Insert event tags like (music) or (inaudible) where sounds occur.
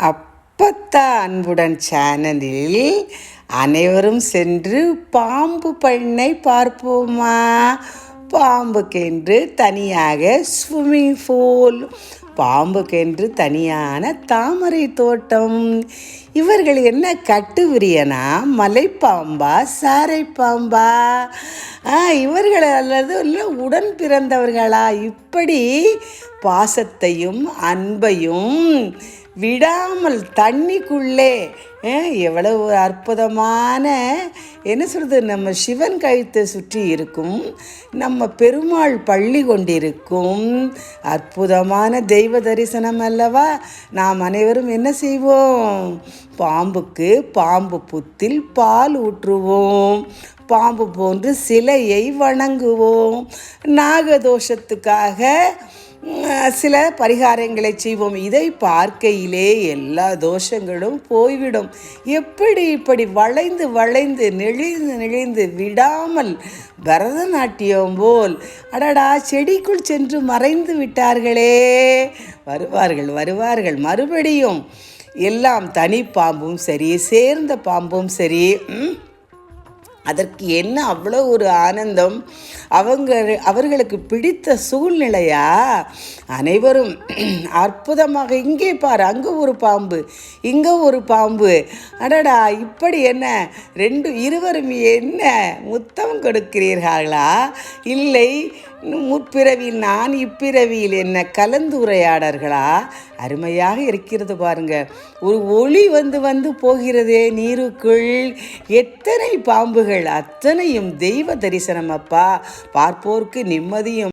அப்பத்தா அன்புடன் சேனலில் அனைவரும் சென்று பாம்பு பண்ணை பார்ப்போமா? பாம்புக்கென்று தனியாக ஸ்விம்மிங் பூல் பாம்புக்கென்று தனியான தாமரை தோட்டம். இவர்கள் என்ன கட்டுவிரியனா? மலைப்பாம்பா சாரை பாம்பா ஆ, இவர்கள் அல்லது இல்லை உடன் பிறந்தவர்களா? இப்படி பாசத்தையும் அன்பையும் விடாமல் தண்ணிக்குள்ளே எவ்வளவு அற்புதமான என்ன சொல்கிறது நம்ம சிவன் கழுத்தை சுற்றி இருக்கும் நம்ம பெருமாள் பள்ளி கொண்டிருக்கும் அற்புதமான தெய்வ தரிசனம் அல்லவா? நாம் அனைவரும் என்ன செய்வோம்? பாம்புக்கு பாம்பு புத்தில் பால் ஊற்றுவோம். பாம்பு போன்று சிலையை வணங்குவோம். நாகதோஷத்துக்காக சில பரிகாரங்களை செய்வோம். இதை பார்க்கையிலே எல்லா தோஷங்களும் போய்விடும். எப்படி இப்படி வளைந்து வளைந்து நெளிந்து நெளிந்து விடாமல் பரதநாட்டியம் போல் அடடா செடிக்குள் சென்று மறைந்து விட்டார்களே. வருவார்கள் வருவார்கள். மறுபடியும் எல்லாம் தனி பாம்பும் சரி சேர்ந்த பாம்பும் சரி ம், அதற்கு என்ன அவ்வளோ ஒரு ஆனந்தம்? அவங்க அவர்களுக்கு பிடித்த சூழ்நிலையா? அனைவரும் (clears throat) அற்புதமாக இங்கே பாரு அங்கே ஒரு பாம்பு இங்கே ஒரு பாம்பு. அடடா இப்படி என்ன? ரெண்டு இருவரும் என்ன முத்தம் கொடுக்கிறீர்களா? இல்லை முற்பிறவியில் நான் இப்பிறவியில் என்ன கலந்துரையாடர்களா அருமையாக இருக்கிறது பாருங்க. ஒரு ஒளி வந்து வந்து போகிறதே நீருக்குள். எத்தனை பாம்புகள் அத்தனையும் தெய்வ தரிசனம் அப்பா. பார்ப்போர்க்கு நிம்மதியும்